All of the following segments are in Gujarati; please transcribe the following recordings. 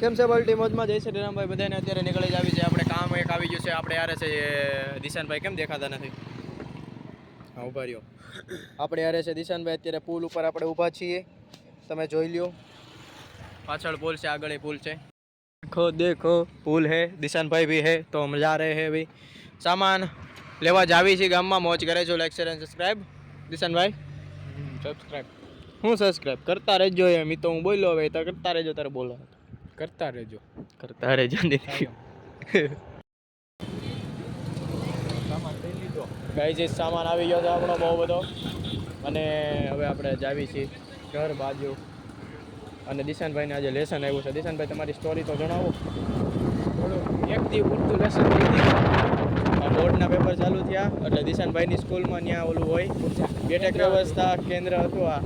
કેમ છે બલ્ટી મોજમાં જઈ છે રામભાઈ બધાને અત્યારે નીકળી જ આવી છે. આપણે કામ એક આવી ગયું છે. આપણે યારે છે દિશાનભાઈ કેમ દેખાતા નથી? હા ઊભા રહ્યો. આપણે યારે છે દિશાનભાઈ અત્યારે પુલ ઉપર આપણે ઊભા છીએ. તમે જોઈ લ્યો. પાછળ પુલ છે આગળ પુલ છે. દેખો દેખો પુલ હે. દિશાનભાઈ ભી હે તો મજા રહે હે ભાઈ સામાન લેવા જ આવી છીએ ગામમાં. મોજ કરે છો લાઈક શેર સબસ્ક્રાઈબ દિશાનભાઈ? સબસ્ક્રાઈબ હું સબસ્ક્રાઈબ કરતા રહેજો એમ. તો હું બોલ્યો હવે તો કરતા રહેજો તારે બોલો કરતા રહેજો. કરતા રહેજો ગાઈ જે સામાન આવી ગયો છે આપણો બહુ બધો. અને હવે આપણે જાવી છીએ ઘર બાજુ. અને દિશાનભાઈને આજે લેસન આવ્યું છે. દિશાનભાઈ તમારી સ્ટોરી તો જણાવો. એક દી પૂરતું લેસન બોર્ડના પેપર ચાલુ થયા. એટલે દિશાનભાઈની સ્કૂલમાં ત્યાં ઓલું હોય. બેઠક વ્યવસ્થા કેન્દ્ર હતું આ.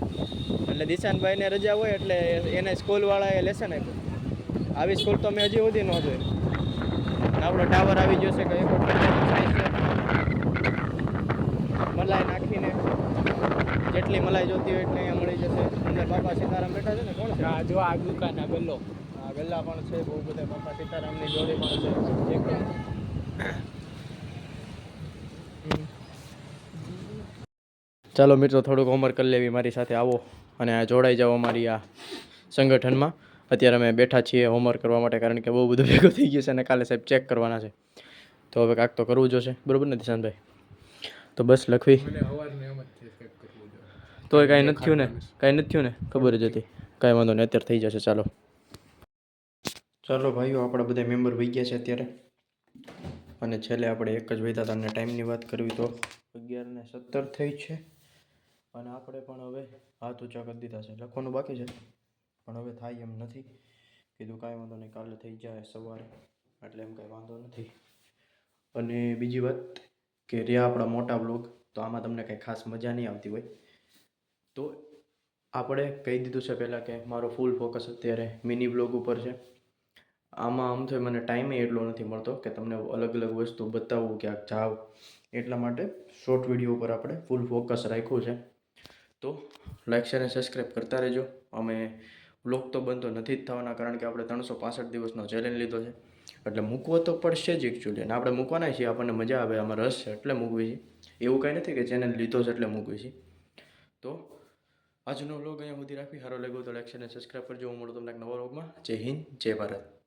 એટલે દિશાનભાઈને રજા હોય એટલે એને સ્કૂલવાળાએ લેસન આપ્યું. આવી સ્કૂલ તો મેં હજી સુધી ન જોઈ. આપણો ટાવર આવી ગયો છે કે એક છે. મલાઈ નાખીને. જેટલી મલાઈ જોતી હોય એટલી અહીંયા મળી જશે. અંદર બાપા સીતારામ બેઠા છે ને કોણ આ જો આ દુકાન આ ગલ્લો. આ ગલ્લા પણ છે બહુ બધા બાપા સીતારામની જોડી પણ છે. ચાલો મિત્રો થોડુંક હોમવર્ક કરી લેવી મારી સાથે. આવો. અને આ જોડાઈ જાઓ અમારી આ સંગઠનમાં. અત્યારે અમે બેઠા છીએ હોમવર્ક કરવા માટે કારણ કે બહુ બધું ભેગું થઈ ગયું છે અને કાલે સાહેબ ચેક કરવાના છે. તો હવે કાંક તો કરવું જોશે. બરાબર ને દિશાનભાઈ? તો બસ લખવી. તો તોય કાંઈ નથી થયું ને? કાંઈ નથી થયું ને? ખબર જ હતી. કાંઈ વાંધો નહીં અત્યારે થઈ જશે ચાલો. ચાલો ભાઈઓ આપણા બધા મેમ્બર વહી ગયા છે અત્યારે. અને છેલ્લે આપણે એક જ વૈતા તમને ટાઈમની વાત કરવી તો અગિયાર ને સત્તર થઈ છે. અને આપણે પણ હવે હાથ ઊંચા કરી દીધા છે. લખવાનું બાકી છે? પણ હવે થાય એમ નથી. કીધું કાંઈ વાંધો નહીં, કાલે થઈ જાય સવારે. એટલે એમ કાંઈ વાંધો નથી. અને બીજી વાત કે રહ્યા આપણા મોટા બ્લોગ તો આમાં તમને કંઈ ખાસ મજા નહીં આવતી હોય. તો આપણે કહી દીધું છે પહેલાં કે મારો ફૂલ ફોકસ અત્યારે મિની બ્લોગ ઉપર છે. આમાં આમ તો મને ટાઈમે એટલો નથી મળતો કે તમને અલગ અલગ વસ્તુ બતાવવું ક્યાંક જાવ. એટલા માટે શોર્ટ વીડિયો ઉપર આપણે ફૂલ ફોકસ રાખ્યું છે. તો લાઇક શેર અને સબસ્ક્રાઈબ કરતા રહેજો. અમે બ્લોગ તો બનતો નથી જ થવાના કારણ કે આપણે ત્રણસો પાસઠ દિવસનો ચેલેન્જ લીધો છે. એટલે મૂકવો તો પડશે જ એકચ્યુઅલી અને આપણે મૂકવાના છીએ, આપણને મજા આવે, આમાં રસ છે એટલે મૂકવી છે. એવું કાંઈ નથી કે ચેનલ લીધો છે એટલે મૂકવી છે. તો આજનો વ્લોગ અહીંયા સુધી રાખી. સારો લાગ્યો તો લાઈક અને સબસ્ક્રાઈબ કરજો. હું મળું તમને એક નવા વ્લોગમાં જય હિન્દ, જય ભારત.